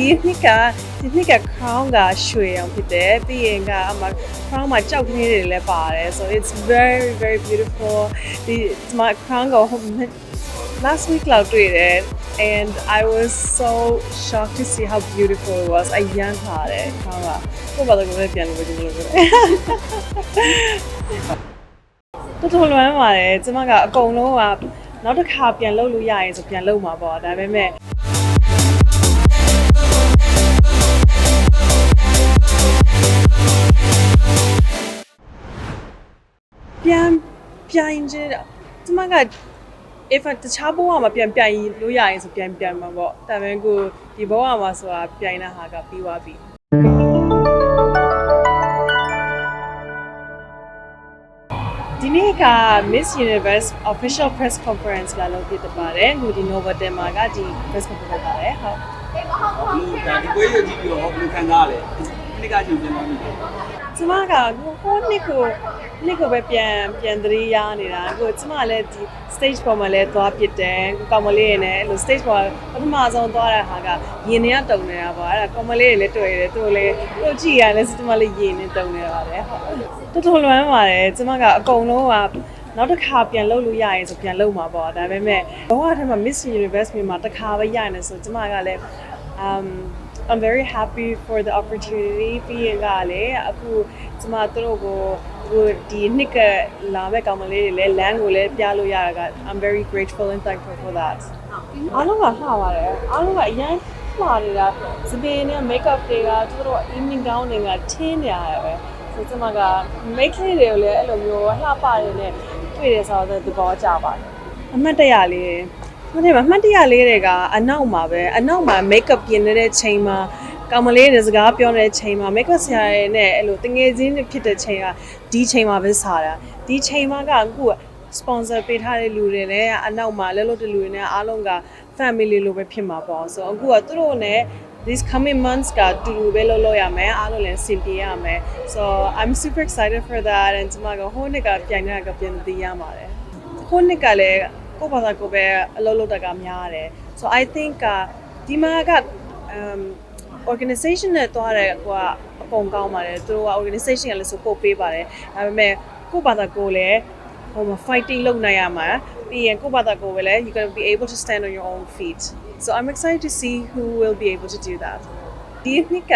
ဒီနှစ်ကဒီနှစ်က crown ကရွှေအောင်ဖြစ်တယ်ပြီးရင်ကအမ crown မှာကြောက်ကလေးတွေလည်းပါတယ် so it's very very beautiful ဒီဒီမှာ crown ကို last week လောက်တွေ့တယ် and I was so shocked to see how beautiful it was အရန်ထားတယ် crown ကကိုယ့်ဘာသာကိုယ်ပဲပြန်လို့ပဲဒီလိုပဲတော်တော်လွမ်းပါတယ်ကျမကအကုန်လုံးကနောက်တစ်ခါပြန်လုပ်လို့ရရင်ဆိုပြန်လုပ်မှာပေါ့ဒါပေမဲ့ ပြန်ပြိုင်ခြင်းကျမက if တခြားဘဝမှာပြန်ပြိုင်လို့ရရင်ဆိုပြန်ပြိုင်မှာပေါ့ဒါပေမဲ့ကိုဒီဘဝမှာဆိုတာပြိုင်တဲ့ဟာကပြီးသွားပြီဒီနေ့က Miss Universe Official Press Conference လာလုပ်ဖြစ်ပါတယ်။ခုဒီ Nova မှာကဒီ press conference ပါတယ်ဟုတ်ဒါဒီပွဲရကြည့်ပြီးတော့ဘယ်လိုခံစားရလဲ ဒီကချင်းပြန်သွားပြီကျမကဟိုနှစ်ကိုနှစ်ကိုပဲပြန်ပြန်သတိရနေတာကိုကျမလည်းဒီ stage ပေါ်မှာလည်းသွားပြစ်တယ်ကိုကောင်မလေးရနဲ့အဲ့လို stage ပေါ်ပထမဆုံးသွားတဲ့ဟာကရင်ထဲကတုံနေတာပေါ့အဲ့ဒါကောင်မလေးတွေလည်းတွေ့ရတယ်သူတို့လည်းသူတို့ကြည့်ရလဲစတမလေးရင်နဲ့တုံနေပါတယ်ဟုတ်တော်တော်လွမ်းပါတယ်ကျမကအကုန်လုံးကနောက်တစ်ခါပြန်လုပ်လို့ရရင်ဆိုပြန်လုပ်မှာပေါ့ဒါပေမဲ့ဘဝထဲမှာ Miss Universe မြန်မာတစ်ခါပဲရရင်လည်းဆိုကျမကလည်း um I'm very happy for the opportunity ပြီးရင်ကလည်းအခုကျမတို့ကိုဟိုဒီနှစ်ကလာမဲ့ကောင်မလေးတွေလည်း land ကိုလည်းပြလို့ရတာက I'm very grateful and thankful for that အားလုံးကလှပါတယ်အားလုံးကအရင်လှနေတာစပင်းနဲ့ makeup တွေကသူတို့ evening gown တွေကထင်းနေရတယ်ပဲဆိုကျမက make လေးတွေကိုလည်းအဲ့လိုမျိုးလှပရတဲ့တွေ့ရဆိုတော့သဘောကျပါတယ်အမှတ်တရလေး ဟုတ်တယ်မအမှတ်တရလေးတွေကအနောက်မှာပဲအနောက်မှာ makeup ပြင်နေတဲ့ချိန်မှာကောင်မလေးတွေစကားပြောနေတဲ့ချိန်မှာ makeup ဆရာတွေနဲ့အဲ့လိုတငယ်ချင်းတွေဖြစ်တဲ့ချိန်ကဒီချိန်မှာပဲစားတာဒီချိန်မှာကအခုက sponsor ပေးထားတဲ့လူတွေလည်းအနောက်မှာလဲလို့တလူတွေနဲ့အားလုံးက family လိုပဲဖြစ်မှာပေါ့ဆိုတော့အခုကသူတို့နဲ့ these coming months ကတူတူပဲလုပ်လို့ရမယ်အားလုံးလည်းစင်ပြေရမယ် so I'm super excited for that and ကျွန်မကဟိုနှစ်ကပြိုင်နေတာကပြန်သိရပါတယ်ဟိုနှစ်ကလည်း ကိုယ့်ဘာသာကိုယ်ပဲအလုပ်လုပ်တာကများတယ် so I think ကဒီမှာက um organization နဲ့တွားတယ်ဟိုကအပုံကောင်းပါတယ်သူတို့က organization ကလည်း support ပေးပါတယ်ဒါပေမဲ့ကိုယ့်ဘာသာကိုယ်လည်းဟိုမှာ fighting လုပ်နိုင်ရမှာပြီးရင်ကိုယ့်ဘာသာကိုယ်ပဲလည်း you got to be able to stand on your own feet so I'm excited to see who will be able to do that ဒီနှစ်က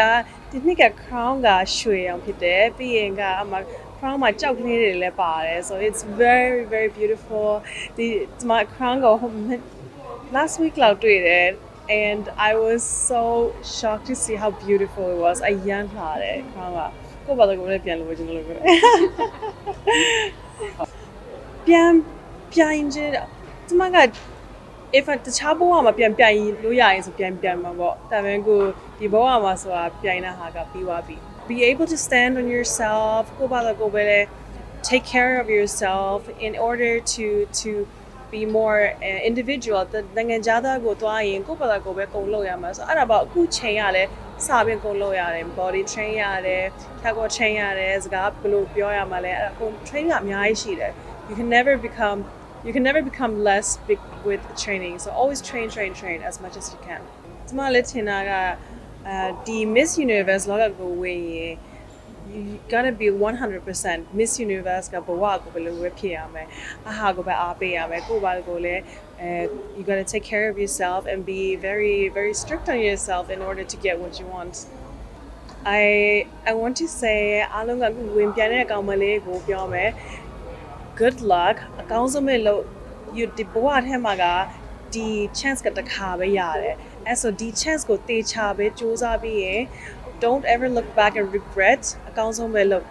ဒီနှစ်က crown ကရွှေအောင်ဖြစ်တယ်ပြီးရင်ကအမ crown မှာကြောက်ကလေးတွေလည်းပါတယ် so it's very very beautiful ဒီဒီမှာ crown ကို last week လောက်တွေ့တယ် and I was so shocked to see how beautiful it was အရန်ထားတယ် crown ကကိုယ့်ဘာသာကိုယ်လည်းပြန်လို့ပဲကျွန်တော်လို့ပဲပြန်ပြိုင်ခြင်းကျမက if တခြားဘဝမှာပြန်ပြိုင်လို့ရရင်ဆိုပြန်ပြိုင်မှာပေါ့ဒါပေမဲ့ကိုဒီဘဝမှာဆိုတာပြိုင်တဲ့ဟာကပြီးသွားပြီ be able to stand on yourself ကိုယ့်ဘာသာကိုယ်ပဲလေ take care of yourself in order to to be more uh, individual တနိုင်ငံခြားသားကိုသွားရင်ကိုယ့်ဘာသာကိုယ်ပဲကုန်လုပ်ရမှာဆိုအဲ့ဒါပေါ့အခုချိန်ရလဲစာပင်ကုန်လုပ်ရတယ် body train ရတယ်ဖြတ်ကို train ရတယ်စကားဘယ်လိုပြောရမှာလဲအဲ့ဒါကုန် train ကအများကြီးရှိတယ် you can never become you can never become less big with training so always train train train as much as you can ကျမလည်းထင်တာက အဲဒီ Miss Universe လောကကိုဝင်ရင် you gotta be 100% Miss Universe ကဘဝကိုဘယ်လိုပဲဖြစ်ရမယ်အဟာကိုပဲအားပေးရမယ်ကိုယ့်ဘာကိုလည်းအဲ you gotta take care of yourself and be very very strict on yourself in order to get what you want I I want to say အားလုံးကအခုဝင်ပြန်တဲ့အကောင်မလေးကိုပြောမယ် good luck အကောင်းဆုံးပဲလို့ you ဒီဘဝထဲမှာကဒီ chance ကတစ်ခါပဲရတယ် အဲဆိုဒီ chance ကိုတေချာပဲစူးစမ်းပြီးရင် don't ever look back and regret အကောင်းဆုံးပဲလို့